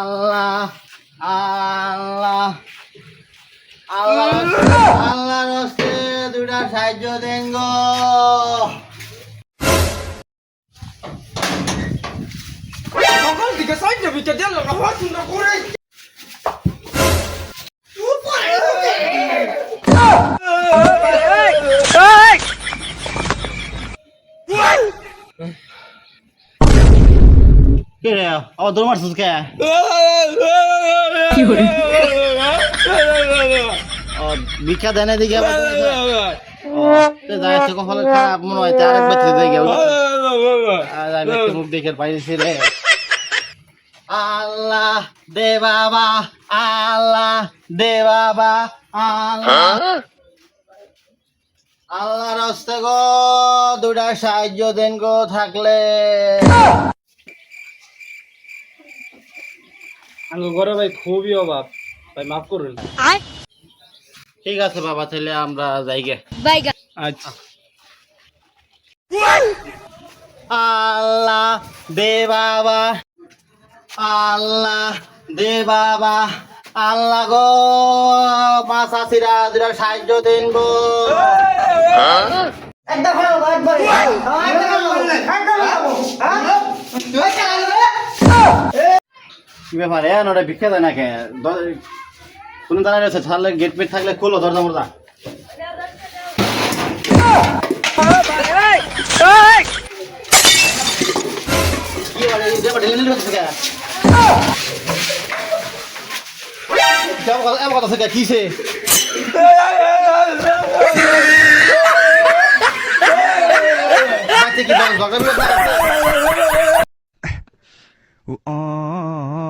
Allah Allah. Allah Allah, Allah Allah Sudah saya tengo Makan tiga saja bisa dia lo ngapain sudah kurek Hey! কে রে? আবার দৌড় মারছিস কে? ও, ভিক্ষা দেন এদিকে আবার। ও, তে যাই আছে কপাল খারাপ মনে হয় তে আরেক বাচ্চা যাই গেল। আর আমি একটা মুখ দেখে পাইছি রে। আল্লাহ দে বাবা আল্লাহ দে বাবা আল্লাহ। আল্লাহ রাস্তে গো দুটা সাহায্য দেন গো থাকলে। আঙ্গ ঘরে ভাই খুবই অভাব। ভাই মাফ করুন ঠিক আছে বাবা তাহলে আমরা যাই গে। আচ্ছা। আল্লাহ দে বাবা আল্লাহ দে বাবা আল্লাহ গো মাছ আসিরা দুটা সাহায্য দেন গো কি ব্যাপার? এ নোটা ভিক্ষা দেয় না কে কোনো দাঁড়ায় রয়েছে? তাহলে গেট পেট থাকলে খোলো দরজা মরজা। কথা থেকে কিসে Oh,